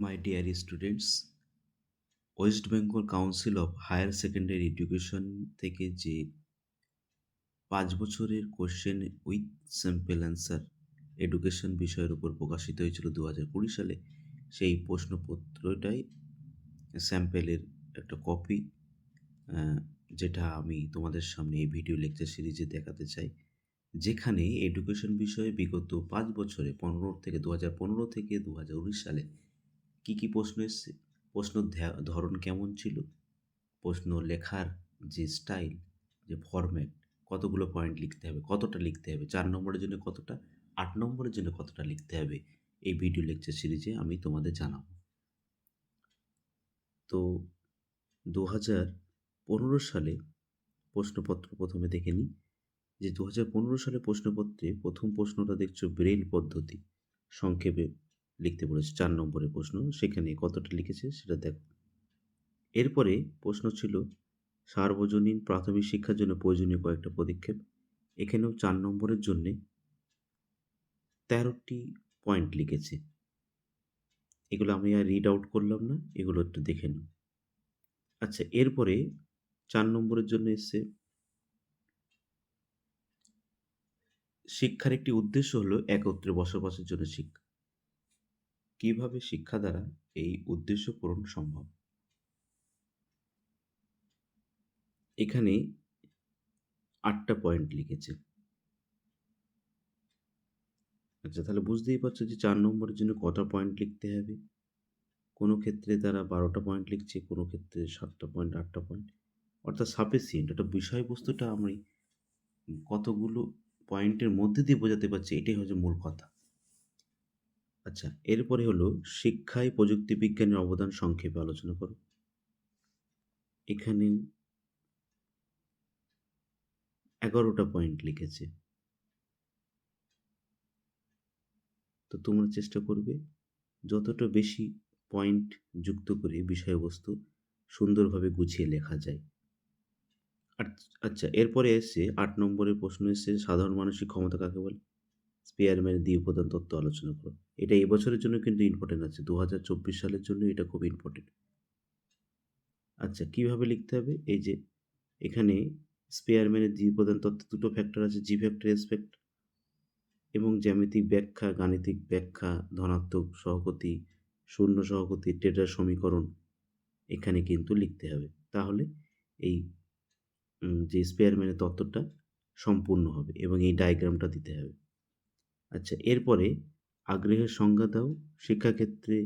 My dear students, West Bengal Council of Higher Secondary Education থেকে যে পাঁচ বছরের question with sample answer education বিষয়ের উপর প্রকাশিত হয়েছিল দু হাজার কুড়ি সালে সেই প্রশ্নপত্রটাই স্যাম্পেলের একটা কপি যেটা আমি তোমাদের সামনে এই ভিডিও লেকচার সিরিজে দেখাতে চাই। যেখানে এডুকেশন বিষয়ে বিগত পাঁচ বছরে পনেরো থেকে দু হাজার পনেরো থেকে দু হাজার উনিশ সালে কী কী প্রশ্ন এসছে? প্রশ্ন ধরন কেমন ছিল? প্রশ্ন লেখার যে স্টাইল যে ফরম্যাট কতগুলো পয়েন্ট লিখতে হবে, কতটা লিখতে হবে, চার নম্বরের জন্য কতটা, আট নম্বরের জন্য কতটা লিখতে হবে, এই ভিডিও লেকচার সিরিজে আমি তোমাদের জানাব। তো দু হাজার পনেরো সালে প্রশ্নপত্র প্রথমে দেখে নিই, যে দু হাজার পনেরো সালে প্রশ্নপত্রে প্রথম প্রশ্নটা দেখছ ব্রেল পদ্ধতি, সংক্ষেপে লিখতে বলেছে, চার নম্বরের প্রশ্ন। সেখানে কতটা লিখেছে সেটা দেখ। এরপরে প্রশ্ন ছিল, সার্বজনীন প্রাথমিক শিক্ষার জন্য প্রয়োজনীয় কয়েকটা পদক্ষেপ। এখানেও চার নম্বরের জন্যে তেরোটি পয়েন্ট লিখেছে। এগুলো আমি আর রিড আউট করলাম না, এগুলো একটু দেখে নিই আচ্ছা এরপরে চার নম্বরের জন্য এসছে, শিক্ষার একটি উদ্দেশ্য হলো একত্রে বসবাসের জন্য শিক্ষা। কীভাবে শিক্ষা দ্বারা এই উদ্দেশ্য পূরণ সম্ভব? এখানে আটটা পয়েন্ট লিখেছে। আচ্ছা তাহলে বুঝতেই পারছ যে চার নম্বরের জন্য কটা পয়েন্ট লিখতে হবে? কোনো ক্ষেত্রে তারা বারোটা পয়েন্ট লিখছে, কোনো ক্ষেত্রে সাতটা পয়েন্ট আটটা পয়েন্ট অর্থাৎ সাফিসিয়েন্ট একটা বিষয়বস্তুটা আমি কতগুলো পয়েন্টের মধ্যে দিয়ে বোঝাতে পারছি, এটাই হচ্ছে মূল কথা। আচ্ছা এরপরে হলো শিক্ষায় প্রযুক্তি বিজ্ঞানের অবদান সংক্ষেপে আলোচনা করো। এখানে এগারোটা পয়েন্ট লিখেছে। তো তোমরা চেষ্টা করবে যতটা বেশি পয়েন্ট যুক্ত করে বিষয়বস্তু সুন্দরভাবে গুছিয়ে লেখা যায়। আচ্ছা এরপরে এসছে, আট নম্বরের প্রশ্ন এসছে, সাধারণ মানসিক ক্ষমতা কাকে বলে? স্পেয়ারম্যানের দ্বি উপাদান তত্ত্ব আলোচনা করো এটা এই বছরের জন্য কিন্তু ইম্পর্টেন্ট আছে। দু হাজার চব্বিশ সালের জন্য এটা খুব ইম্পর্টেন্ট আচ্ছা কীভাবে লিখতে হবে? এই যে, এখানে স্পেয়ারম্যানের দ্বি উপাদান তত্ত্বে দুটো ফ্যাক্টর আছে জি ফ্যাক্টর এস ফ্যাক্টর এবং জ্যামিতিক ব্যাখ্যা, গাণিতিক ব্যাখ্যা, ধনাত্মক সহগতি, শূন্য সহগতি টেটার সমীকরণ এখানে কিন্তু লিখতে হবে। তাহলে এই যে স্পেয়ারম্যানের তত্ত্বটা সম্পূর্ণ হবে এবং এই ডায়াগ্রামটা দিতে হবে। আচ্ছা এরপরে আগ্রহের সংজ্ঞা দাও, শিক্ষাক্ষেত্রে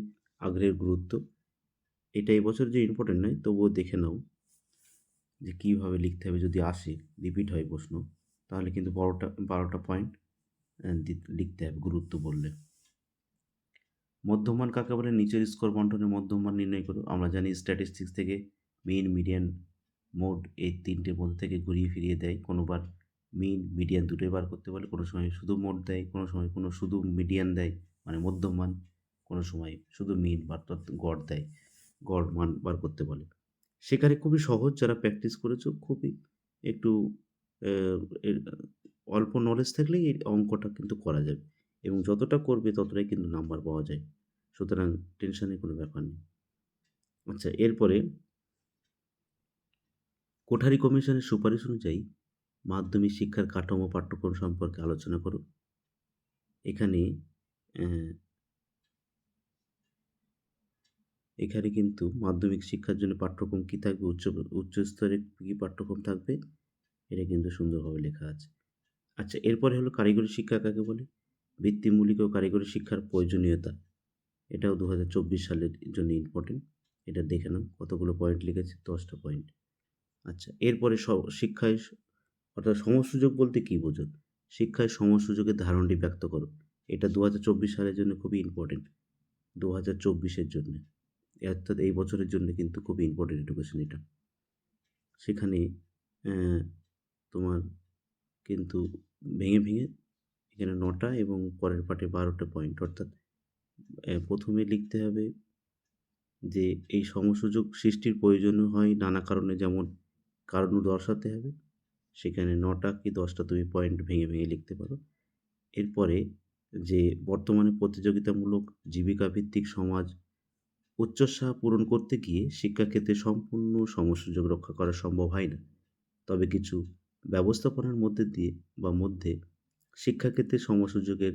আগ্রহের গুরুত্ব। এটা এবছর যে ইম্পর্টেন্ট নয়, তবুও দেখে নাও যে কীভাবে লিখতে হবে। যদি আসে রিপিট হয় প্রশ্ন, তাহলে কিন্তু বারোটা বারোটা পয়েন্ট লিখতে হবে গুরুত্ব বললে। মধ্যমান কাকে বলে? নিচের স্কোর বন্টনের মধ্যমান নির্ণয় করো। আমরা জানি স্ট্যাটিস্টিক্স থেকে মেইন মিডিয়ান মোড এই তিনটের মধ্যে থেকে ঘুরিয়ে ফিরিয়ে দেয়। কোনোবার মিন মিডিয়ান দুটোই বার করতে বলে কোনো সময় শুধু মোট দেয়, কোনো সময় কোনো শুধু মিডিয়ান দেয় মানে মধ্যমান কোনো সময় শুধু মিন বা গড় দেয়, গড় মান বার করতে বলে সেখানে খুবই সহজ যারা প্র্যাকটিস করেছ, খুবই একটু অল্প নলেজ থাকলেই এই অঙ্কটা কিন্তু করা যাবে এবং যতটা করবে ততটাই কিন্তু নাম্বার পাওয়া যায়। সুতরাং টেনশনের কোনো ব্যাপার নেই। আচ্ছা এরপরে কোঠারি কমিশনের সুপারিশ অনুযায়ী মাধ্যমিক শিক্ষার কাঠামো পাঠ্যক্রম সম্পর্কে আলোচনা করো এখানে এখানে কিন্তু মাধ্যমিক শিক্ষার জন্য পাঠ্যক্রম কী থাকবে? উচ্চ উচ্চ স্তরে কী পাঠ্যক্রম থাকবে? এটা কিন্তু সুন্দরভাবে লেখা আছে। আচ্ছা এরপরে হলো কারিগরি শিক্ষা কাকে বলে? বৃত্তিমূলিক ও কারিগরি শিক্ষার প্রয়োজনীয়তা। এটাও দু হাজার চব্বিশ সালের জন্য ইম্পর্টেন্ট এটা দেখে নাও, কতগুলো পয়েন্ট লিখেছে, দশটা পয়েন্ট আচ্ছা এরপরে শিক্ষায় অর্থাৎ সমসুযোগ বলতে কী বোঝো শিক্ষায় সমসুযোগের ধারণটি ব্যক্ত করো। এটা দু হাজার চব্বিশ সালের জন্য খুবই ইম্পর্টেন্ট দু হাজার চব্বিশের জন্য। অর্থাৎ এই বছরের জন্য কিন্তু খুবই ইম্পর্টেন্ট এডুকেশন এটা। সেখানে তোমার কিন্তু ভেঙে ভেঙে এখানে নটা এবং পরের পাটে বারোটা পয়েন্ট অর্থাৎ প্রথমে লিখতে হবে যে এই সমসুযোগ সৃষ্টির প্রয়োজন হয় নানা কারণে যেমন কারণ দর্শাতে হবে সেখানে নটা কি দশটা তুমি পয়েন্ট ভেঙে ভেঙে লিখতে পারো। এরপরে যে বর্তমানে প্রতিযোগিতামূলক জীবিকা ভিত্তিক সমাজ উচ্চাশা পূরণ করতে গিয়ে শিক্ষাক্ষেত্রে সম্পূর্ণ সমসুযোগ রক্ষা করা সম্ভব হয় না। তবে কিছু ব্যবস্থাপনার মধ্যে দিয়ে বা মধ্যে শিক্ষাক্ষেত্রে সমসুযোগের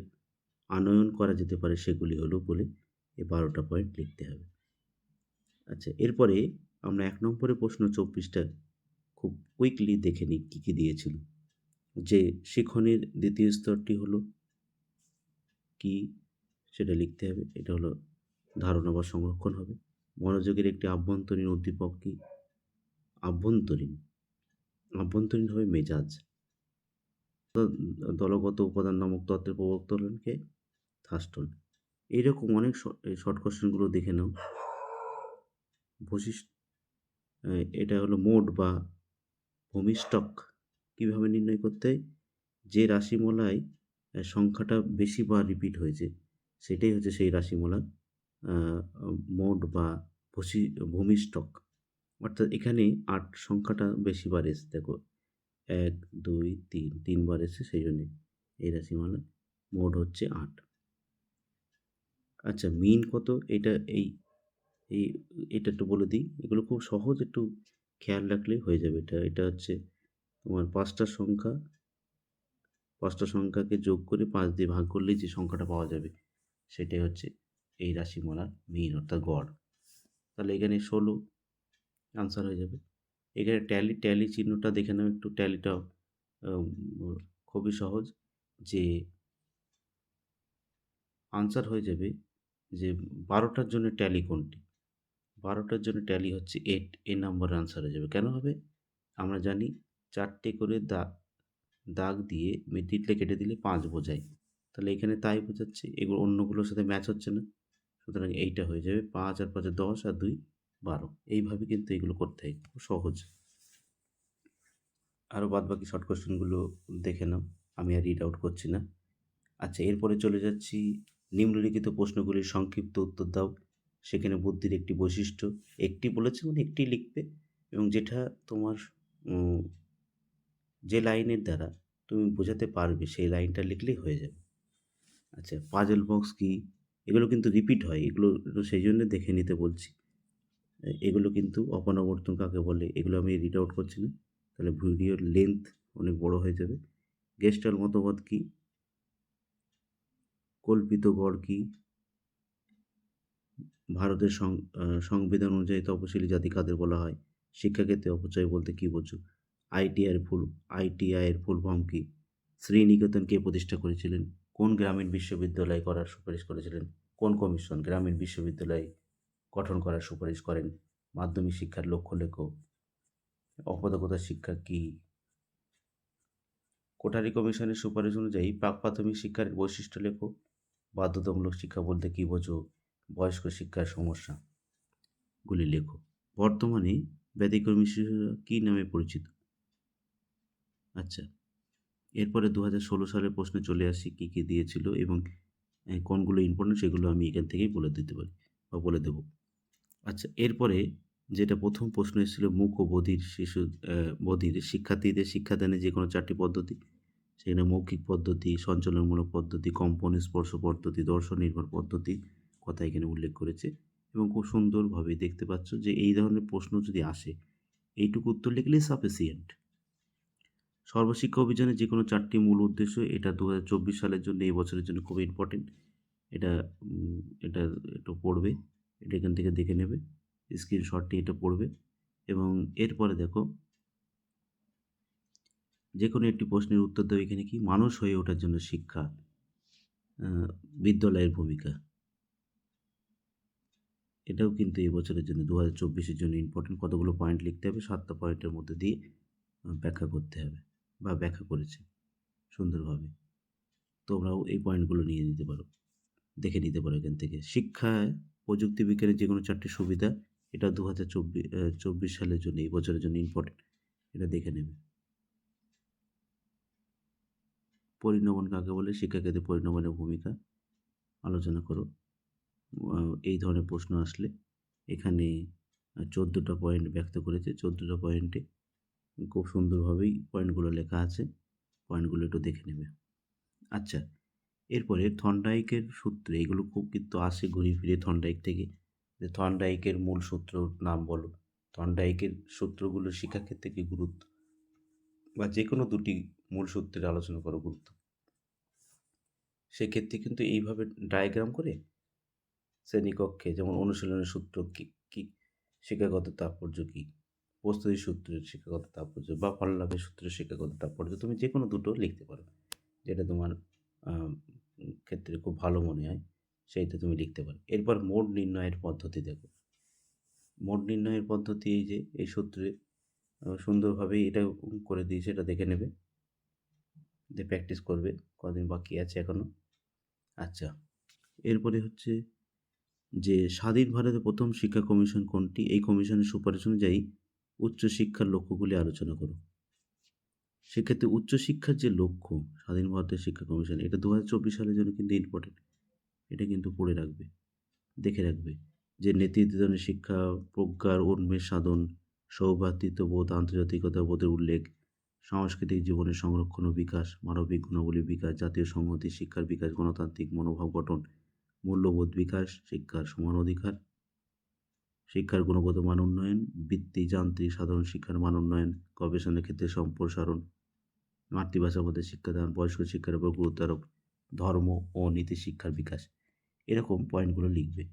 আনয়ন করা যেতে পারে সেগুলি হলো বলে এই বারোটা পয়েন্ট লিখতে হবে। আচ্ছা এরপরে আমরা এক নম্বরে প্রশ্ন চব্বিশটা খুব কুইকলি দেখে নিই কী কী দিয়েছিল। যে শিখনের দ্বিতীয় স্তরটি হলো কি, সেটা লিখতে হবে। এটা হলো ধারণা বা সংরক্ষণ হবে। মনোযোগের একটি আভ্যন্তরীণ উদ্দীপক কি? আভ্যন্তরীণ। আভ্যন্তরীণ হবে মেজাজ। দলগত উপাদান নামক তত্ত্বের প্রবক্তা হলেন কে? থাস্টন। এইরকম অনেক শর্ট কোশ্চেনগুলো দেখে নাও। বৈশিষ্ট্য এটা হলো মোড বা ভূমিস্টক কীভাবে নির্ণয় করতে হয়? যে রাশিমালায় সংখ্যাটা বেশি বার রিপিট হয়েছে, সেটাই হচ্ছে সেই রাশিমালার মোড বা ভূষি ভূমিস্টক অর্থাৎ এখানে আট সংখ্যাটা বেশি বার এসে দেখো। এক, দুই, তিন তিনবার এসে সেই জন্যে এই রাশিমালা মোড হচ্ছে আট। আচ্ছা মিন কত? এটা এই এই, এটা একটু বলে দিই। এগুলো খুব সহজ, একটু খেয়াল রাখলেই হয়ে যাবে। এটা এটা হচ্ছে তোমার পাঁচটা সংখ্যা। পাঁচটা সংখ্যাকে যোগ করে পাঁচ দিয়ে ভাগ করলেই যে সংখ্যাটা পাওয়া যাবে, সেটাই হচ্ছে এই রাশিমালার মিন অর্থাৎ গড়। তাহলে এখানে ষোলো আনসার হয়ে যাবে। এখানে ট্যালি ট্যালি চিহ্নটা দেখে নাও একটু। ট্যালিটাও খুবই সহজ যে আনসার হয়ে যাবে যে বারোটার জন্য ট্যালি কোনটি? বারোটার জন্য ট্যালি হচ্ছে এইট এ নাম্বার আনসার হয়ে যাবে। কেন হবে? আমরা জানি চারটে করে দাগ দাগ দিয়ে তিতলে কেটে দিলে পাঁচ বোঝায়। তাহলে এখানে তাই বোঝাচ্ছে, এগুলো অন্যগুলোর সাথে ম্যাচ হচ্ছে না। সুতরাং এইটা হয়ে যাবে পাঁচ আর পাঁচে দশ আর দুই বারো। এইভাবে কিন্তু এগুলো করতে হয়, খুব সহজ। আরও বাদ বাকি শর্ট কোশ্চেনগুলো দেখে নাও, আমি আর রিড আউট করছি না। আচ্ছা এরপরে চলে যাচ্ছি, নিম্নলিখিত প্রশ্নগুলির সংক্ষিপ্ত উত্তর দাও। সেখানে বুদ্ধির একটি বৈশিষ্ট্য, একটি বলেছে মানে একটি লিখবে এবং যেটা তোমার যে লাইনের দ্বারা তুমি বোঝাতে পারবে সেই লাইনটা লিখলেই হয়ে যাবে। আচ্ছা পাজল বক্স কি? এগুলো কিন্তু রিপিট হয়, এগুলো সেই জন্য দেখে নিতে বলছি। এগুলো কিন্তু অপনবর্তন কাকে বলে, এগুলো আমি রিড আউট করছি না। তাহলে ভিডিওর লেন্থ অনেক বড় হয়ে যাবে। গেস্টাল মতবাদ কি? কল্পিত গড় কি? ভারতের সংবিধান অনুযায়ী তপশিলি জাতি কাদের বলা হয়? শিক্ষাক্ষেত্রে অপচয় বলতে কী বোঝো? আইটিআইয়ের ফুল আইটিআইয়ের ফুল ফর্ম কী? শ্রীনিকেতন কে প্রতিষ্ঠা করেছিলেন? কোন গ্রামীণ বিশ্ববিদ্যালয় করার সুপারিশ করেছিলেন? কোন কমিশন গ্রামীণ বিশ্ববিদ্যালয় গঠন করার সুপারিশ করেন? মাধ্যমিক শিক্ষার লক্ষ্য লেখো অপদাকতা শিক্ষা কী? কোঠারি কমিশনের সুপারিশ অনুযায়ী প্রাক প্রাথমিক শিক্ষার বৈশিষ্ট্য লেখো, বাধ্যতামূলক শিক্ষা বলতে কী বোঝো? বয়স্ক শিক্ষার সমস্যাগুলি লেখো। বর্তমানে ব্যতিক্রমী শিশুরা কী নামে পরিচিত? আচ্ছা এরপরে দু হাজার ষোলো সালের প্রশ্নে চলে আসি কী কী দিয়েছিল এবং কোনগুলো ইম্পর্টেন্ট সেগুলো আমি এখান থেকেই বলে দিতে পারি বা বলে দেবো। আচ্ছা এরপরে যেটা প্রথম প্রশ্ন এসেছিল, মুখ ও বধির শিশু বধির শিক্ষার্থীদের শিক্ষাদানে যে কোনো চারটি পদ্ধতি, সেখানে মৌখিক পদ্ধতি, সঞ্চালনমূলক পদ্ধতি, কম্পন, স্পর্শ পদ্ধতি, দর্শন নির্ভর পদ্ধতি কথা এখানে উল্লেখ করেছে এবং খুব সুন্দরভাবে দেখতে পাচ্ছ যে এই ধরনের প্রশ্ন যদি আসে, এইটুকু উত্তর লিখলেই সাফিসিয়েন্ট সর্বশিক্ষা অভিযানের যে কোনো চারটি মূল উদ্দেশ্য, এটা দু হাজার চব্বিশ সালের জন্য, এই বছরের জন্য খুব ইম্পর্টেন্ট এটা এটা একটু পড়বে, এটা এখান থেকে দেখে নেবে স্ক্রিনশটটি এটা পড়বে এবং এরপরে দেখো যে কোনো একটি প্রশ্নের উত্তর দেওয়া এখানে কি? মানুষ হয়ে ওঠার জন্য শিক্ষা বিদ্যালয়ের ভূমিকা। এটাও কিন্তু এই বছরের জন্য দু হাজার চব্বিশের জন্য ইম্পর্টেন্ট কতগুলো পয়েন্ট লিখতে হবে, সাতটা পয়েন্টের মধ্যে দিয়ে ব্যাখ্যা করতে হবে বা ব্যাখ্যা করেছে সুন্দরভাবে। তোমরাও এই পয়েন্টগুলো নিয়ে নিতে পারো, দেখে নিতে পারো এখান থেকে। শিক্ষায় প্রযুক্তি বিজ্ঞানের যে কোনো চারটি সুবিধা, এটা দু হাজার চব্বিশ চব্বিশ সালের জন্য, এই বছরের জন্য ইম্পর্টেন্ট এটা দেখে নেবে। পরিণমন কাকে বলে? শিক্ষাক্ষেত্রে পরিণমনের ভূমিকা আলোচনা করো। এই ধরনের প্রশ্ন আসলে এখানে চোদ্দোটা পয়েন্ট ব্যক্ত করেছে। চোদ্দোটা পয়েন্টে খুব সুন্দরভাবেই পয়েন্টগুলো লেখা আছে। পয়েন্টগুলো একটু দেখে নেবে। আচ্ছা এরপরে থন্ডাইকের সূত্রে, এগুলো খুব কিন্তু আসে ঘুরে ফিরে থন্ডাইক থেকে। যে থর্নডাইকের মূল সূত্র নাম বলো। থর্নডাইকের সূত্রগুলো শিক্ষাক্ষেত্রে কি গুরুত্ব? বা যে কোনো দুটি মূল সূত্রের আলোচনা করো গুরুত্ব। সেক্ষেত্রে কিন্তু এইভাবে ডায়াগ্রাম করে শ্রেণীকক্ষে, যেমন অনুশীলনের সূত্র কী কী শিক্ষাগত তাৎপর্য কী? প্রস্তুতির সূত্রের শিক্ষাগত তাৎপর্য বা ফললাভের সূত্রের শিক্ষাগত তাৎপর্য তুমি যে কোনো দুটো লিখতে পারো যেটা তোমার ক্ষেত্রে খুব ভালো মনে হয়, সেইটা তুমি লিখতে পারো। এরপর মোড নির্ণয়ের পদ্ধতি দেখো। মোড নির্ণয়ের পদ্ধতি এই যে, এই সূত্রে সুন্দরভাবে এটা করে দিয়েছে এটা দেখে নেবে। দিয়ে প্র্যাকটিস করবে, কদিন বাকি আছে এখনও আচ্ছা এরপরে হচ্ছে যে স্বাধীন ভারতে প্রথম শিক্ষা কমিশন কোনটি? এই কমিশনের সুপারিশ অনুযায়ী উচ্চশিক্ষার লক্ষ্যগুলি আলোচনা করো। সেক্ষেত্রে উচ্চশিক্ষার যে লক্ষ্য স্বাধীন ভারতের শিক্ষা কমিশন, এটা দু হাজার চব্বিশ সালের জন্য কিন্তু ইম্পর্টেন্ট এটা কিন্তু পড়ে রাখবে, দেখে রাখবে যে নেতৃত্বজনের শিক্ষা প্রজ্ঞার উন্মেষ সাধন সৌভ্রাতৃত্ববোধ আন্তর্জাতিকতা বোধের উল্লেখ, সাংস্কৃতিক জীবনের সংরক্ষণ ও বিকাশ, মানবিক গুণাবলীর বিকাশ, জাতীয় সংহতি, শিক্ষার বিকাশ, গণতান্ত্রিক মনোভাব গঠন মূল্যবোধ বিকাশ, শিক্ষার সমান অধিকার। শিক্ষার গুণগত মান উন্নয়ন, বৃত্তি, যান্ত্রিক সাধারণ শিক্ষার মান উন্নয়ন, গবেষণার ক্ষেত্রে সম্প্রসারণ মাতৃভাষার মধ্যে শিক্ষাদান বয়স্ক শিক্ষার উপর গুরুত্ব আরোপ, ধর্ম ও নীতি শিক্ষার বিকাশ। এরকম পয়েন্টগুলো লিখবে।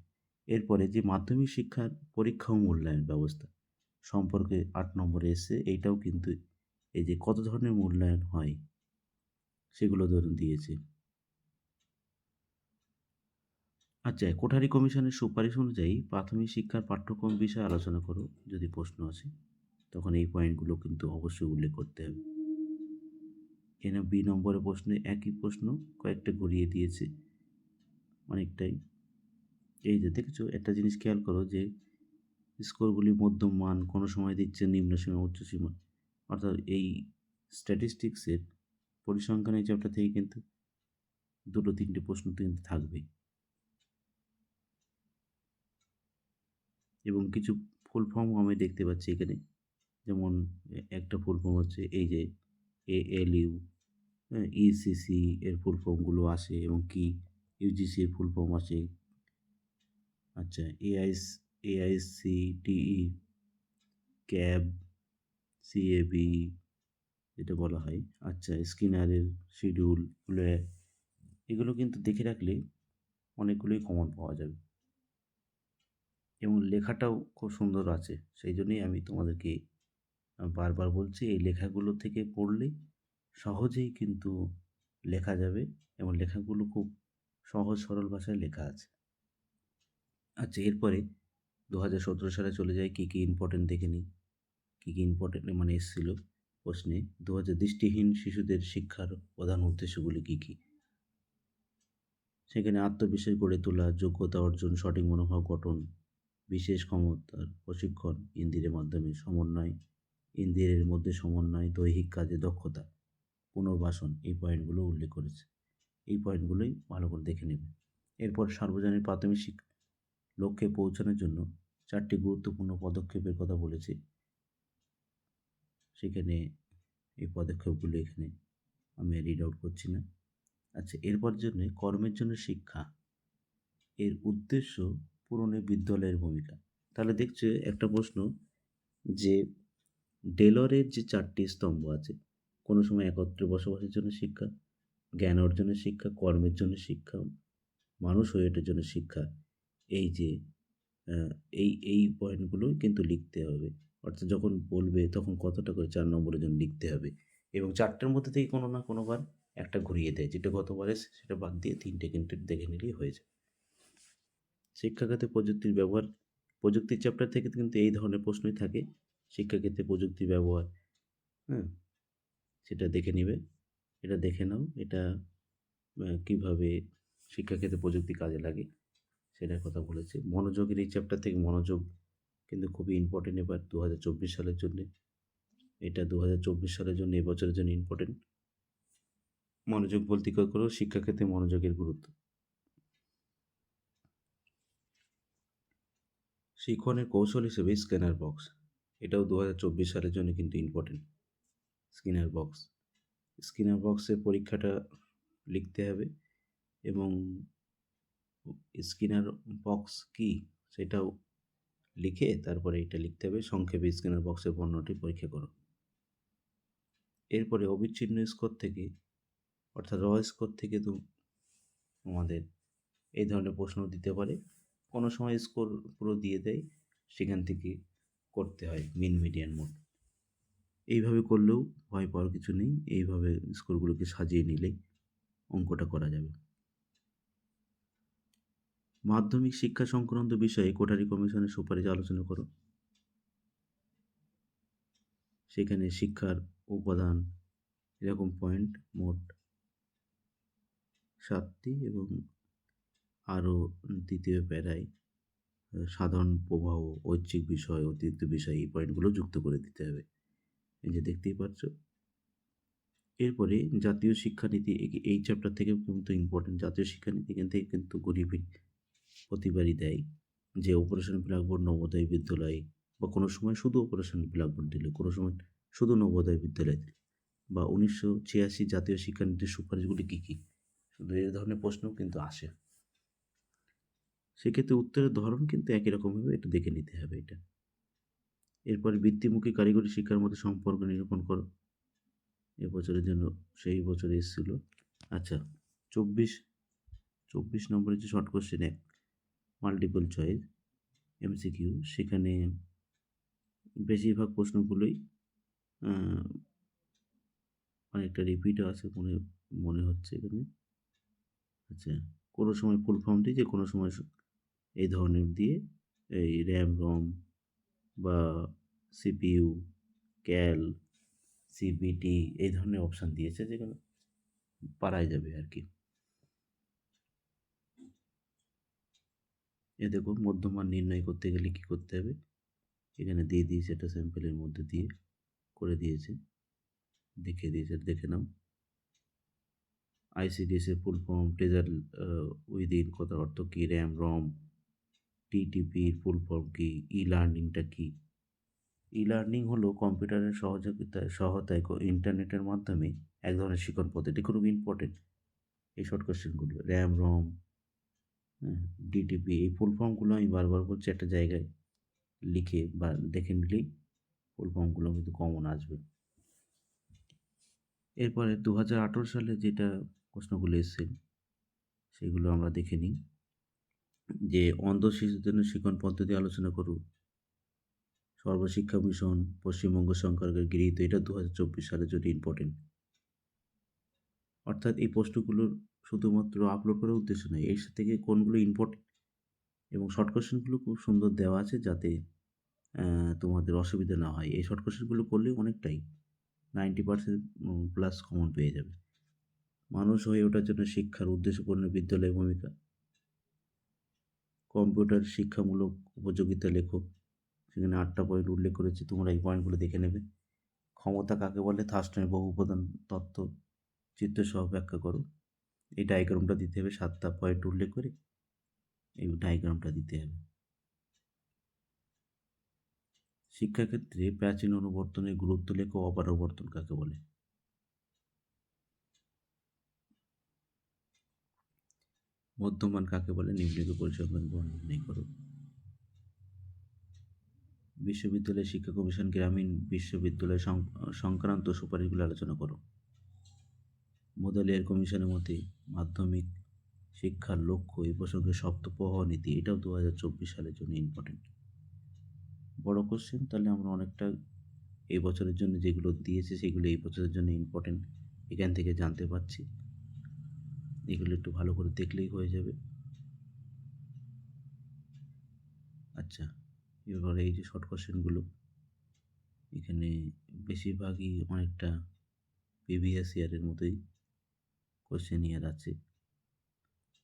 এরপরে যে মাধ্যমিক শিক্ষার পরীক্ষা ও মূল্যায়ন ব্যবস্থা। সম্পর্কে আট নম্বরে এসে এইটাও কিন্তু এই যে কত ধরনের মূল্যায়ন হয়, সেগুলো ধরুন দিয়েছে। আচ্ছা কোঠারি কমিশনের সুপারিশ অনুযায়ী প্রাথমিক শিক্ষার পাঠ্যক্রম বিষয়ে আলোচনা করো, যদি প্রশ্ন আসে। তখন এই পয়েন্টগুলো কিন্তু অবশ্যই উল্লেখ করতে হবে। এনে বি নম্বরের প্রশ্নে একই প্রশ্ন কয়েকটা গড়িয়ে দিয়েছে? অনেকটাই। এই যে দেখেছ, একটা জিনিস খেয়াল করো যে স্কোরগুলি মধ্যম মান, কোনো সময় দিচ্ছে নিম্ন সীমা, উচ্চ সীমা। অর্থাৎ এই স্ট্যাটিস্টিক্সের পরিসংখ্যানের চ্যাপ্টার থেকে কিন্তু দুটো, তিনটে প্রশ্ন কিন্তু থাকবেই। এবং কিছু ফুল ফর্মও আমি দেখতে পাচ্ছি এখানে। যেমন একটা ফুল ফর্ম হচ্ছে এই যে এ এল ইউ ইসিসি এর ফুল ফর্মগুলো আসে এবং কি ইউজিসি এর ফুল ফর্ম আসে। আচ্ছা এআইস এআইসি টিই ক্যাব সিএবি যেটা বলা হয়। আচ্ছা স্কিনারের শিডিউল এগুলো কিন্তু দেখে রাখলে অনেকগুলোই কমন পাওয়া যাবে। এবং লেখাটাও খুব সুন্দর আছে। সেই জন্যই আমি তোমাদেরকে বারবার বলছি, এই লেখাগুলো থেকে পড়লে সহজেই কিন্তু লেখা যাবে এবং লেখাগুলো খুব সহজ, সরল ভাষায় লেখা আছে। আচ্ছা এরপরে দু হাজার সতেরো সালে চলে যায় কী কী ইম্পর্টেন্ট দেখে নিই। কী কী ইম্পর্টেন্ট মানে এসেছিল প্রশ্নে দু হাজার দৃষ্টিহীন শিশুদের শিক্ষার প্রধান উদ্দেশ্যগুলি কী কী? সেখানে আত্মবিশ্বাস গড়ে তোলা, যোগ্যতা অর্জন, সঠিক মনোভাব গঠন বিশেষ ক্ষমতার প্রশিক্ষণ ইন্দ্রিয়ের মাধ্যমে, সমন্বয় ইন্দ্রিয়ের মধ্যে সমন্বয়, দৈহিক কাজে দক্ষতা, পুনর্বাসন, এই পয়েন্টগুলো উল্লেখ করেছে। এই পয়েন্টগুলোই ভালো করে দেখে নেবে। এরপর সার্বজনীন প্রাথমিক শিক্ষা লক্ষ্যে পৌঁছানোর জন্য চারটি গুরুত্বপূর্ণ পদক্ষেপের কথা বলেছে। সেখানে এই পদক্ষেপগুলো এখানে আমি রিড আউট করছি না। আচ্ছা এরপর জন্যে কর্মের জন্য শিক্ষা। এর উদ্দেশ্য পূরণে বিদ্যালয়ের ভূমিকা। তাহলে দেখছ একটা প্রশ্ন যে ডেলরের যে চারটি স্তম্ভ আছে, কোনো সময় একত্রে বসবাসের জন্য শিক্ষা, জ্ঞান অর্জনের শিক্ষা, কর্মের জন্য শিক্ষা, মানুষ হয়ে ওঠার জন্য শিক্ষা, এই যে এই এই পয়েন্টগুলো কিন্তু লিখতে হবে। অর্থাৎ যখন বলবে তখন কতটা করে চার নম্বরের জন্য লিখতে হবে এবং চারটের মধ্যে থেকে কোনো না কোনোবার একটা ঘুরিয়ে দেয়, যেটা গতবারে সেটা বাদ দিয়ে তিনটে কিন্তু দেখে নিলেই হয়ে যায়। শিক্ষাখাতে প্রযুক্তির ব্যবহার, প্রযুক্তির চ্যাপ্টার থেকে কিন্তু এই ধরনের প্রশ্নই থাকে, শিক্ষাক্ষেত্রে প্রযুক্তির ব্যবহার। হ্যাঁ? সেটা দেখে নেবে। এটা দেখে নাও, এটা কীভাবে শিক্ষাক্ষেত্রে প্রযুক্তি কাজে লাগে, সেটার কথা বলেছে। মনোযোগের এই চ্যাপ্টার থেকে মনোযোগ কিন্তু খুবই ইম্পর্টেন্ট এবার দু হাজার চব্বিশ সালের জন্যে। এটা দু হাজার চব্বিশ সালের জন্য এবছরের জন্য ইম্পর্টেন্ট মনোযোগ বলতে করো? শিক্ষাক্ষেত্রে মনোযোগের গুরুত্ব। শিক্ষণের কৌশল হিসেবে স্ক্যানার বক্স। এটাও দু হাজার চব্বিশ সালের জন্য কিন্তু ইম্পর্টেন্ট স্ক্যানার বক্স। স্ক্যানার বক্সের পরীক্ষাটা লিখতে হবে এবং স্ক্যানার বক্স কি সেটাও লিখে তারপরে এটা লিখতে হবে। সংক্ষেপে স্ক্যানার বক্সের বর্ণটি পরীক্ষা করো। এরপরে অবিচ্ছিন্ন স্কোর থেকে অর্থাৎ র স্কোর থেকে তো আমাদের এই ধরনের প্রশ্ন দিতে পারে। কোনো সময় স্কোর পুরো দিয়ে দেয়, সেখান থেকে করতে হয় মিন মিডিয়ান মোড এইভাবে করলেও ভয় পাওয়ার কিছু নেই, এইভাবে স্কোরগুলোকে সাজিয়ে নিলেই অঙ্কটা করা যাবে। মাধ্যমিক শিক্ষা সংক্রান্ত বিষয়ে কোটারি কমিশনের সুপারিশ আলোচনা করো সেখানে শিক্ষার উপাদান এরকম পয়েন্ট মোট সাতটি এবং আরও দ্বিতীয় প্যারায় সাধারণ প্রবাহ, ঐচ্ছিক বিষয়, অতিরিক্ত বিষয় এই পয়েন্টগুলো যুক্ত করে দিতে হবে। এই যে দেখতেই পাচ্ছ এরপরে জাতীয় শিক্ষানীতি, এই চ্যাপ্টার থেকে কিন্তু ইম্পর্টেন্ট জাতীয় শিক্ষানীতি এখান থেকে কিন্তু গরিবের প্রতিবারই দেয় যে অপারেশন ব্ল্যাকবোর্ড নবোদয় বিদ্যালয় বা কোনো সময় শুধু অপারেশন ব্ল্যাকবোর্ড দিল, কোনো সময় শুধু নবোদয় বিদ্যালয় বা উনিশশো ছিয়াশি জাতীয় শিক্ষানীতির সুপারিশগুলি কী কী? শুধু এই ধরনের প্রশ্নও কিন্তু আসে। সেক্ষেত্রে উত্তরের ধরন কিন্তু একই রকম হবে এটা দেখে নিতে হবে এটা। এরপরে বৃত্তিমুখী কারিগরি শিক্ষার মধ্যে সম্পর্ক নিরূপণ করো। এবছরের জন্য সেই বছরে এসেছিল। আচ্ছা চব্বিশ চব্বিশ নম্বরের যে শর্ট কোশ্চেন এক মাল্টিপল চয়েস এমসিকিউ সেখানে বেশিরভাগ প্রশ্নগুলোই অনেকটা রিপিটও আছে মনে মনে হচ্ছে এখানে। আচ্ছা কোনো সময় ফুল ফর্ম দিয়ে কোনো সময় এই ধরনের দিয়ে এই র্যাম রম বা সিপিইউ ক্যাল সিবিটি এই ধরনের অপশান দিয়েছে যেগুলো পারাই যাবে আর কি এ দেখো মধ্যমান নির্ণয় করতে গেলে কী করতে হবে? এখানে দিয়ে দিয়েছে এটা স্যাম্পেলের মধ্যে দিয়ে করে দিয়েছে। দেখে দিয়েছে, দেখে নাও। আইসিডিএসের ফুল ফর্ম ট্রেজার উইদিন কথা অর্থ কী? র্যাম রম টিটিপির ফুল ফর্ম কী ই লার্নিংটা কী ই লার্নিং হলো কম্পিউটারের সহযোগিতায় সহায়তায় ইন্টারনেটের মাধ্যমে এক ধরনের শিক্ষণ পদ্ধতি খুব ইম্পর্টেন্ট এই শর্ট কোশ্চেনগুলো র্যাম রম ডিটিপি এই ফুল ফর্মগুলো আমি বারবার বলছি, একটা জায়গায় লিখে বা দেখে নিলেই ফুল ফর্মগুলো কিন্তু কমন আসবে। এরপরে দু হাজার আঠেরো সালে যেটা প্রশ্নগুলো এসছে, সেগুলো আমরা দেখে নিই। যে অন্ধ শিশুদের জন্য শিক্ষণ পদ্ধতি আলোচনা করুক। সর্বশিক্ষা মিশন পশ্চিমবঙ্গ সরকারের গৃহীত, এটা দু হাজার চব্বিশ সালের জন্য ইম্পর্টেন্ট অর্থাৎ এই পোস্টগুলোর শুধুমাত্র আপলোড করার উদ্দেশ্য নয় এর থেকে কোনগুলো ইম্পর্টেন্ট এবং শর্ট কোশ্চেনগুলো খুব সুন্দর দেওয়া আছে যাতে তোমাদের অসুবিধা না হয়। এই শর্ট কোশ্চেনগুলো করলে অনেকটাই নাইনটি পার্সেন্ট প্লাস কমন পেয়ে যাবে। মানুষ হয়ে ওঠার জন্য শিক্ষার উদ্দেশ্যপূর্ণ বিদ্যালয়ের ভূমিকা। কম্পিউটার শিক্ষামূলক উপযোগিতা লেখো সেখানে আটটা পয়েন্ট উল্লেখ করেছি, তোমরা এই পয়েন্টগুলো দেখে নেবে। ক্ষমতা কাকে বলে? থাস্টনের বহু উপাদান, তত্ত্ব চিত্রসহ ব্যাখ্যা করো। এই ডায়াগ্রামটা দিতে হবে, সাতটা পয়েন্ট উল্লেখ করে এই ডায়াগ্রামটা দিতে হবে। শিক্ষাক্ষেত্রে প্রাচীন অনুবর্তনের গুরুত্ব লেখো অপরাবর্তন কাকে বলে? মধ্যমান কাকে বলে? নিম্নলিখিত পরিসংখ্যান নির্ণয় করো বিশ্ববিদ্যালয় শিক্ষা কমিশন গ্রামীণ বিশ্ববিদ্যালয় সংক্রান্ত সুপারিশগুলো আলোচনা করো মোদালিয়ার কমিশনের মতে, মাধ্যমিক শিক্ষার লক্ষ্য এই প্রসঙ্গে সপ্তপহ নীতি, এটাও দু হাজার চব্বিশ সালের জন্য ইম্পর্টেন্ট বড় কোশ্চেন তাহলে আমরা অনেকটা এই বছরের জন্য যেগুলো দিয়েছে, সেগুলো এই বছরের জন্য ইম্পর্টেন্ট এখান থেকে জানতে পারছি। এগুলো একটু ভালো করে দেখলেই হয়ে যাবে। আচ্ছা এবার এই যে শর্ট কোশ্চেনগুলো এখানে বেশিরভাগই অনেকটা প্রিভিয়াস ইয়ারের মতোই কোশ্চেন ইয়ার আছে।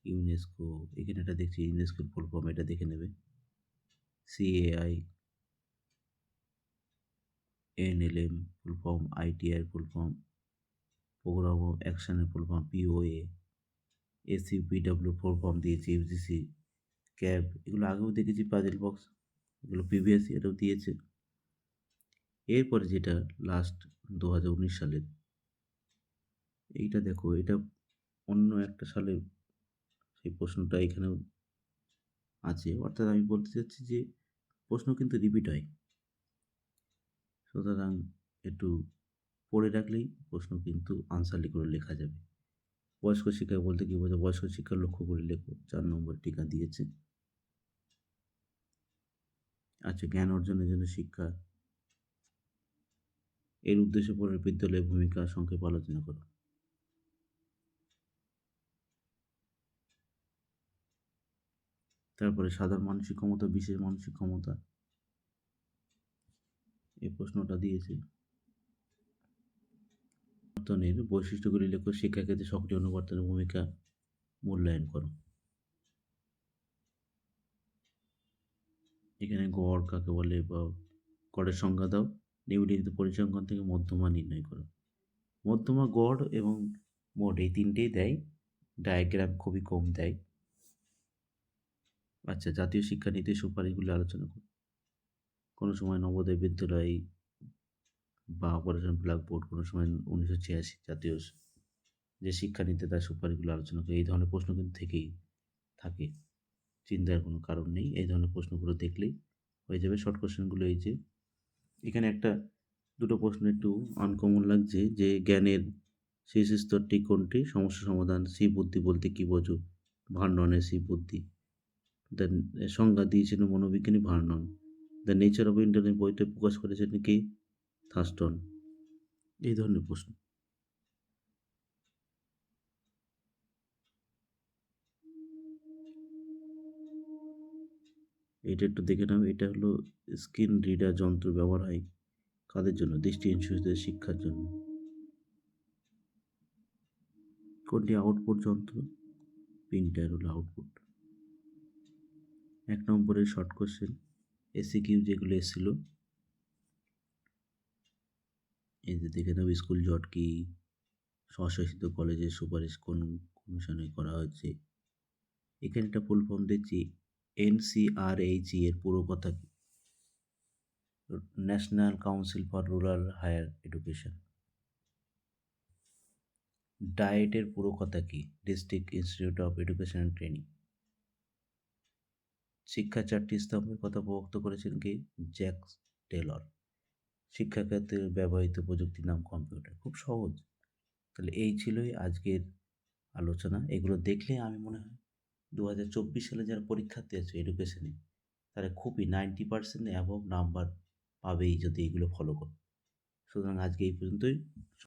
ইউনেস্কো এখানে এটা দেখছি ইউনেস্কোর ফুল ফর্ম এটা দেখে নেবে। CAI NLM full form ITI full form programme of অ্যাকশনের full form POA ACPW full form দিয়েছে ইউজিসি ক্যাব এগুলো আগেও দেখেছি পাজেল বক্স এগুলো প্রিভিয়াস ইয়ারেও দিয়েছে। এরপরে যেটা লাস্ট দু হাজার উনিশ সালের, এইটা দেখো, এটা অন্য একটা সালে সেই প্রশ্নটা এখানেও আছে। অর্থাৎ আমি বলতে চাচ্ছি যে প্রশ্ন কিন্তু রিপিট হয়। সুতরাং একটু পড়ে রাখলেই প্রশ্ন কিন্তু আনসারলি করে লেখা যাবে। বয়স্ক শিক্ষা বলতে কী বোঝায়? বয়স্ক শিক্ষা লক্ষ্য করে লেখো। চার নম্বর টিকা দিয়েছে। আচ্ছা জ্ঞান অর্জনের জন্য শিক্ষা। এর উদ্দেশ্য পরে বিদ্যালয়ের ভূমিকা সংক্ষেপে আলোচনা করো। তারপরে, সাধারণ মানসিক ক্ষমতা, বিশেষ মানসিক ক্ষমতা। এই প্রশ্নটা দিয়েছে। অনুবর্তনের বৈশিষ্ট্যগুলি লেখো শিক্ষাক্ষেত্রে সক্রিয় অনুবর্তনের ভূমিকা মূল্যায়ন করো। এখানে গড় কাকে বলে বা গড়ের সংজ্ঞা দাও। নিম্নলিখিত পরিসংখ্যান থেকে মধ্যমা নির্ণয় করো। মধ্যমা, গড় এবং মোট এই তিনটেই দেয়। ডায়াগ্রাম খুবই কম দেয়। আচ্ছা জাতীয় শিক্ষানীতির সুপারিশগুলি আলোচনা করো। কোনো সময় নবোদয় বিদ্যালয় বা অপারেশন ব্ল্যাক বোর্ড কোনো সময় উনিশশো ছিয়াশি জাতীয় যে শিক্ষানীতি তার সুপারিশগুলো আলোচনা করে, এই ধরনের প্রশ্ন কিন্তু থেকেই থাকে। চিন্তার কোনো কারণ নেই, এই ধরনের প্রশ্নগুলো দেখলেই হয়ে যাবে। শর্ট কোশ্চেনগুলো এই যে, এখানে একটা, দুটো প্রশ্ন একটু আনকমন লাগছে, যে জ্ঞানের শেষ স্তরটি কোনটি? সমস্যা সমাধান সি বুদ্ধি বলতে কী বোঝো? ভার্ননের সি বুদ্ধি দ্য সংজ্ঞা দিয়েছিল মনোবিজ্ঞানী Vernon the nature of internet বইটা প্রকাশ করেছেন কি? থাস্টন এই ধরনের প্রশ্ন। এটা একটু দেখে নাও, এটা হলো স্ক্রিন রিডার যন্ত্র ব্যবহার হয় কাদের জন্য? দৃষ্টিহীন শিশুদের শিক্ষার জন্য। কোনটি আউটপুট যন্ত্র? প্রিন্টার হলো আউটপুট এক নম্বরের শর্ট কোশ্চেন এসি কিউ যেগুলো এসেছিল যে দেখে নেব স্কুল জট কি স্বশাসিত কলেজের সুপারিশ কোন কমিশনে করা হয়েছে? এখানে একটা ফুল ফর্ম দিচ্ছি এনসিআরএইচই এর পুরো কথা কি? National Council for Rural Higher Education ডায়েটের পুরো কথা কি? District Institute of Education and Training শিক্ষা চারটি স্তম্ভের কথা প্রবক্ত করেছেন কি? জ্যাক টেলর শিক্ষাক্ষেত্রে ব্যবহৃত প্রযুক্তির নাম কম্পিউটার। খুব সহজ। তাহলে এই ছিলই আজকের আলোচনা। এগুলো দেখলে আমি মনে হয় দু হাজার চব্বিশ সালে যারা পরীক্ষার্থী আছে এডুকেশনে তারা খুবই নাইনটি পার্সেন্ট এবং নাম্বার পাবেই যদি এগুলো ফলো করে। সুতরাং আজকে এই পর্যন্তই।